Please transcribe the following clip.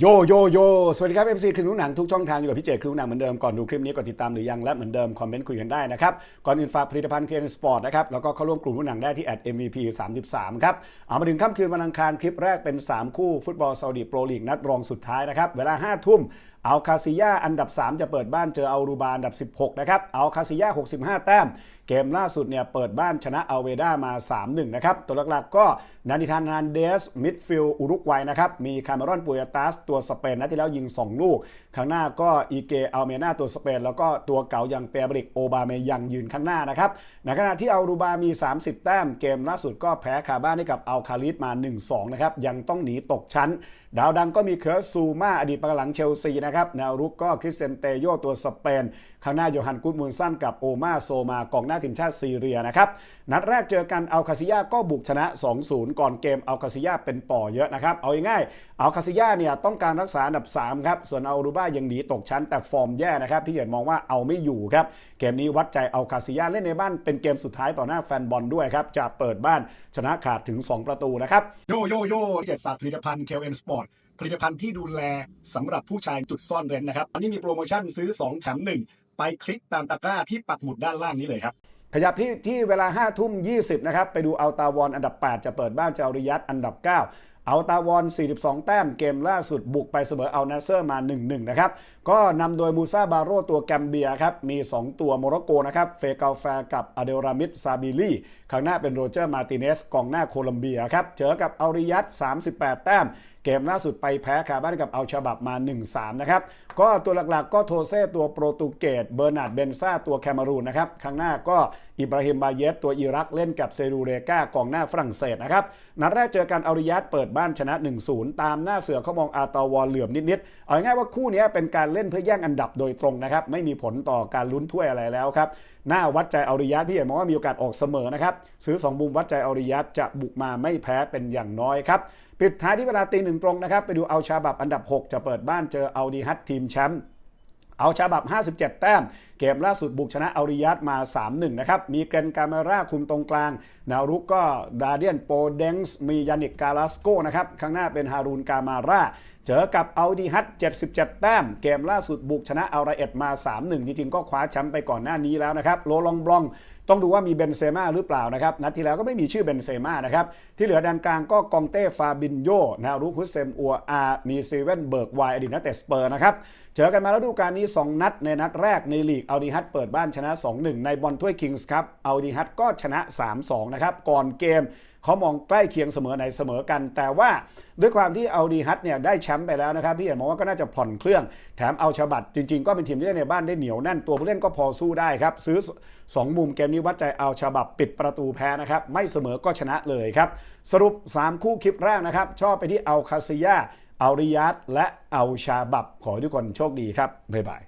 โยโยโยสวัสดีครับ MC ครึ่หนังทุกช่องทางอยู่กับพี่เจครึ่งหนังเหมือนเดิมก่อนดูคลิปนี้กดติดตามหรือยังและเหมือนเดิมคอมเมนต์คุยกันได้นะครับ ก่อนอื่นฝากผลิตภัณฑ์เคนสปอร์ตนะครับแล้วก็เข้าร่วมกลุ่มหนังได้ที่ @mvp 33ครับเอามาถึงค่ำคืนวันอังคารคลิปแรกเป็น 3 คู่ฟุตบอลซาอุดิโปรลีกนัดรองสุดท้ายนะครับเวลา 5 ทุ่มเอาคาซิยาอันดับ 3 จะเปิดบ้านเจอเอารูบาอันดับ 16 นะครับ เอาคาซิยา 65 แต้ม เกมล่าสุดเนี่ยเปิดบ้านชนะอเวด้ามา 3-1 นะครับ ตัวหลักๆก็นานิธานนานเดสมิดฟิลอุรุกวัยนะครับ มีคาร์เมรอนปุยตัสตัวสเปนนัดที่แล้วยิง 2 ลูก ข้างหน้าก็อีเกอัลเมนาตัวสเปน แล้วก็ตัวเก่าอย่างเปรบริกโอบาเมยังยืนข้างหน้านะครับในขณะที่อัลรูบามี 30 แต้มเกมล่าสุดก็แพ้คาบ้านให้กับอัลคาลิสมา 1-2 นะครับยังต้องหนีตกชั้น ดาวดังก็มีเคิร์สซูมาอดีตปะหลังเชลซีนะครับแนวรุกก็คริสเซนเตโยตัวสเปน ข้างหน้าโยฮันกุดมูลสันกับโอมาโซมากองหน้าทีมชาติซีเรียนะครับนัดแรกเจอกันอัลคาซิยาก็บุกชนะ 2-0 ก่อนเกมอัลคาซิยาเป็นต่อเยอะนะครับเอาง่ายๆอัลคาซิยาเนี่ยต้องการรักษาอันดับ 3 ครับ ส่วนอัลรูบ้ายังหนีตกชั้นแต่ฟอร์มแย่นะครับ พี่เหยียดมองว่าเอาไม่อยู่ครับ เกมนี้วัดใจอัลคาซิยาเล่นในบ้านเป็นเกมสุดท้ายต่อหน้าแฟนบอลด้วยครับ จะเปิดบ้านชนะขาดถึง 2 ประตูนะครับ โยโยโย่พี่เหยียดฝากผลิตภัณฑ์เคลเอนสปอร์ตผลิตภัณฑ์ที่ดูแลสำหรับผู้ชายจุดซ่อนเร้นนะครับอันนี้มีโปรโมชั่นซื้อ2แถม1ไปคลิกตามตะกร้าที่ปักหมุดด้านล่างนี้เลยครับขยับที่ที่เวลา5ทุ่ม20นะครับไปดูอัลตาวอนอันดับ 8 จะเปิดบ้านเจาริยัตอันดับ 9 เอัลตาวอน 42 แต้มเกมล่าสุดบุกไปเสมอเอัลนาเซอร์มา 1-1 นะครับ ก็นำโดยมูซาบาโรตัวแกมเบียครับ มี 2 ตัวโมร็อกโกนะครับ เฟกาแฟกับอเดลรามิดซาบิลี่ข้างหน้าเป็นโรเจอร์มาติเนสกองหน้าโคลัมเบียครับ เจอกับอัลริยัต38 แต้ม เกมล่าสุดไปแพ้คาบ้านกับเอัลชาบับมา 1-3 นะครับ ก็ตัวหลักๆ ก็โทเซ่ตัวโปรตุเกสเบอร์นาร์ดเบนซ่าตัวแคมารูนนะครับ ข้างหน้าก็อิบราฮิมบาเยสตัวอิรักเล่นกับเซรูเรกากองหน้าฝรั่งเศสนะครับนัดแรกเจอกันอาริยัตเปิดบ้านชนะ 1-0 ตามหน้าเสือเขามองอาตวอเหลื่อมนิดๆเอาง่ายว่าคู่นี้เป็นการเล่นเพื่อแย่งอันดับโดยตรงนะครับไม่มีผลต่อการลุ้นถ้วยอะไรแล้วครับหน้าวัดใจอาริยัตพี่เอกมองว่ามีโอกาสออกเสมอนะครับซื้อ2บุมวัดใจอาริยัตจะบุกมาไม่แพ้เป็นอย่างน้อยครับปิดท้ายที่เวลาตีหนึ่งตรงนะครับไปดูเอาชาบับอันดับ 6 จะเปิดบ้านเจอเอาดีฮัตทีมแชมป์ เอาชาบับ 57 แต้ม เกมล่าสุดบุกชนะอาริยัตมา 3-1 นะครับ มีเกรนการเมราคุมตรงกลางนวรุกก็ดาเดียนโปเดงส์มียานิกกาลาสโกนะครับ ข้างหน้าเป็นฮารูนกามาราเจอกับอัลดีฮัต77 แต้ม เกมล่าสุดบุกชนะอัลราเอ็ดมา 3-1 จริงๆ ก็คว้าแชมป์ไปก่อนหน้านี้แล้วนะครับ โลลองบลองต้องดูว่ามีเบนเซม่าหรือเปล่านะครับ นัดที่แล้วก็ไม่มีชื่อเบนเซม่านะครับ ที่เหลือแดนกลางก็กองเต้ฟาบินโยนวรุกฮุสเซมอัวอาร์มีเซเว่นเบิร์กไวอดีตนักเตะสเปอร์นะครับ เจอกันมาแล้วดูการนี้2 นัดในนัดแรกในลีกอัลดีฮัตเปิดบ้านชนะ 2-1 ในบอลถ้วยคิงส์ครับอัลดีฮัตก็ชนะ 3-2 นะครับ ก่อนเกมเขามองใกล้เคียงเสมอในเสมอกัน แต่ว่าด้วยความที่อัลดีฮัตเนี่ยได้แชมป์ไปแล้วนะครับพี่เห็นมองว่าก็น่าจะผ่อนเครื่อง แถมเอาชบัตจริงๆ ก็เป็นทีมที่ในบ้านได้เหนียวแน่นตัวผู้เล่นก็พอสู้ได้ครับ ซื้อ 2 มุมเกมนี้วัดใจเอาชบับปิดประตูแพ้นะครับไม่เสมอก็ชนะเลยครับสรุป 3 คู่คลิปแรกนะครับชอบไปที่เอาคาซิยา อาริยัตและเอาชาบับขอทุกคนโชคดีครับ บ๊ายบาย